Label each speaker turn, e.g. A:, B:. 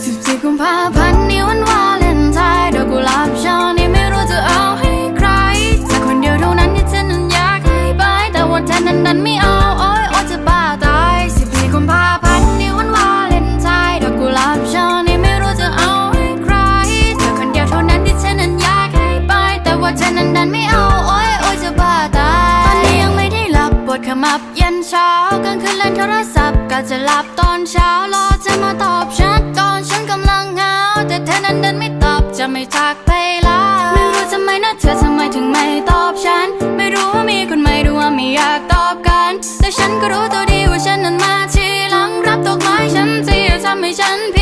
A: 14กุมภาพันธ์นี่วันวาเลนไทน์ดอกกุหลาบช่อนี้ไม่รู้จะเอาให้ใครแต่คนเดียวเท่านั้นที่ฉันนั้นอยากให้ไปแต่ว่าเธอนั้นดันไม่เอาโอ้ยโอ้จะบ้าตาย14กุมภาพันธ์นี่วันวาเลนไทน์ดอกกุหลาบช่อนี้ไม่รู้จะเอาให้ใครแต่คนเดียวเท่านั้นที่ฉันนั้นอยากให้ไปแต่ว่าเธอนั้นดันไม่เอาโอ้ยโอ้จะบ้าตายตอนนี้ยังไม่ได้หลับปวดขมับยันเช้ากลางคืนเล่นโทรศัพท์ก็จะหลับตอนเช้ารอเธอมาตอบฉัน เธอนั้นดันไม่ตอบจะไม่ทักไปละไม่รู้ทำไมนะเธอทำไมถึงไม่ตอบฉัน ไม่รู้ว่ามีคนใหม่หรือว่าไม่อยากตอบกันแต่ฉันก็รู้ตัวดีว่าฉันนั้นมาทีหลังรับตกไม้ฉันที่ทำให้ฉันผิด